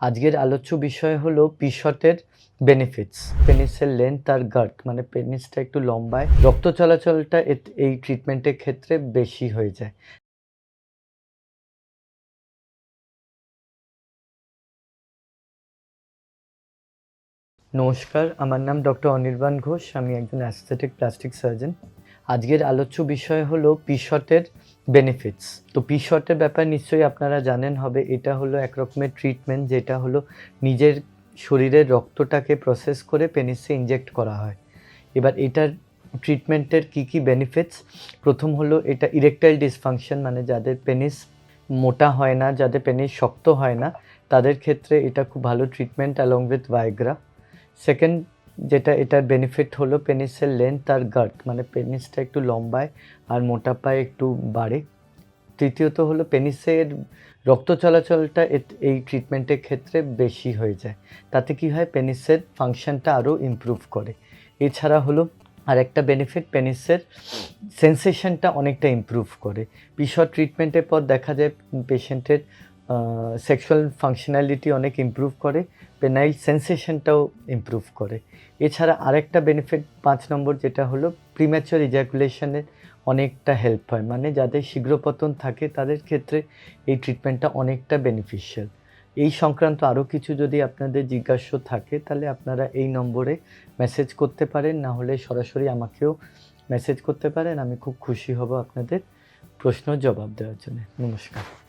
আজকের আলোচ্য বিষয় হলো পিশটের বেনিফিটস পেনিসের লেন্থ আর গার্ট মানে পেনিসটা একটু লম্বায়, রক্ত চলাচলটা এই ট্রিটমেন্টের ক্ষেত্রে বেশি হয়ে যায়। নমস্কার, আমার নাম ডক্টর অনির্বাণ ঘোষ, আমি একজন অ্যাস্থেটিক প্লাস্টিক সার্জন আজকের আলোচ্য বিষয় হলো পিশটের বেনিফিটস তো পিশটের ব্যাপার নিশ্চয়ই আপনারা জানেন, হবে এটা হলো এক রকমের ট্রিটমেন্ট যেটা হলো নিজের শরীরের রক্তটাকে প্রসেস করে পেনিসে ইনজেক্ট করা হয়। এবার এটার ট্রিটমেন্টের কি কি বেনিফিটস প্রথম হলো এটা ইরেকটাইল ডিসফাংশন মানে যাদের পেনিস মোটা হয় না, যাদের পেনিস শক্ত হয় না, তাদের ক্ষেত্রে এটা খুব ভালো treatment along with Viagra second যেটা, এটার বেনিফিট হলো পেনিসের লেন্থ আর গার্ট মানে পেনিসটা একটু লম্বায় আর মোটা পায়ে একটু বাড়ে। তৃতীয়ত হলো পেনিসের রক্ত চলাচলটা এই ট্রিটমেন্টের ক্ষেত্রে বেশি হয়ে যায়। তাতে কি হয়? পেনিসের ফাংশনটা আরও ইমপ্রুভ করে। এছাড়া হলো আর একটা বেনিফিট পেনিসের সেন্সেশনটা অনেকটা ইমপ্রুভ করে। পিসর ট্রিটমেন্টের পর দেখা যায় পেশেন্টের সেক্সুয়াল ফাংশনালিটি অনেক ইমপ্রুভ করে পেনাইল সেন্সেশনটাও ইমপ্রুভ করে। এছাড়া আরেকটা বেনিফিট পাঁচ নম্বর যেটা হলো প্রিম্যাচুয়ার ইজাকুলেশনের অনেকটা হেল্প হয়। মানে যাদের শীঘ্রপতন থাকে, তাদের ক্ষেত্রে এই ট্রিটমেন্টটা অনেকটা বেনিফিশিয়াল এই সংক্রান্ত আরও কিছু যদি আপনাদের জিজ্ঞাস্য থাকে, তাহলে আপনারা এই নম্বরে মেসেজ করতে পারেন, না হলে সরাসরি আমাকেও মেসেজ করতে পারেন। আমি খুব খুশি হব আপনাদের প্রশ্ন জবাব দেওয়ার জন্য। নমস্কার।